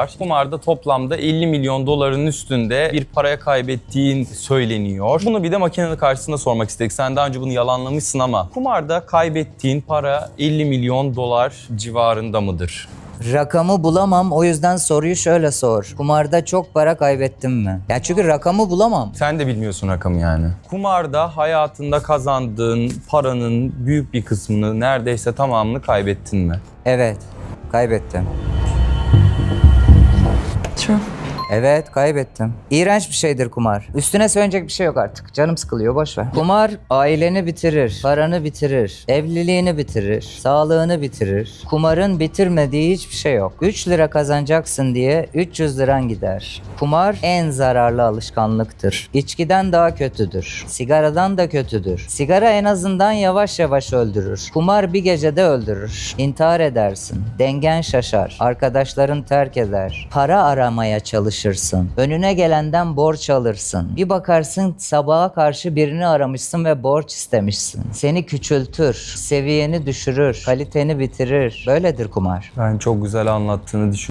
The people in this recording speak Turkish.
var. Kumarda toplamda 50 milyon doların üstünde bir paraya kaybettiğin söyleniyor. Bunu bir de makinenin karşısında sormak istedik. Sen daha önce bunu yalanlamışsın ama kumarda kaybettiğin para 50 milyon dolar civarında mıdır? Rakamı bulamam o yüzden soruyu şöyle sor. Kumarda çok para kaybettim mi? Ya çünkü rakamı bulamam. Sen de bilmiyorsun rakamı yani. Kumarda hayatında kazandığın paranın büyük bir kısmını neredeyse tamamını kaybettin mi? Evet, kaybettim. True. Evet, kaybettim. İğrenç bir şeydir kumar. Üstüne söyleyecek bir şey yok artık. Canım sıkılıyor, boş ver. Kumar aileni bitirir, paranı bitirir, evliliğini bitirir, sağlığını bitirir. Kumarın bitirmediği hiçbir şey yok. 3 lira kazanacaksın diye 300 liran gider. Kumar en zararlı alışkanlıktır. İçkiden daha kötüdür. Sigaradan da kötüdür. Sigara en azından yavaş yavaş öldürür. Kumar bir gecede öldürür. İntihar edersin. Dengen şaşar. Arkadaşların terk eder. Para aramaya çalışırsın. Önüne gelenden borç alırsın. Bir bakarsın sabaha karşı birini aramışsın ve borç istemişsin. Seni küçültür, seviyeni düşürür, kaliteni bitirir. Böyledir kumar. Ben çok güzel anlattığını düşünüyorum.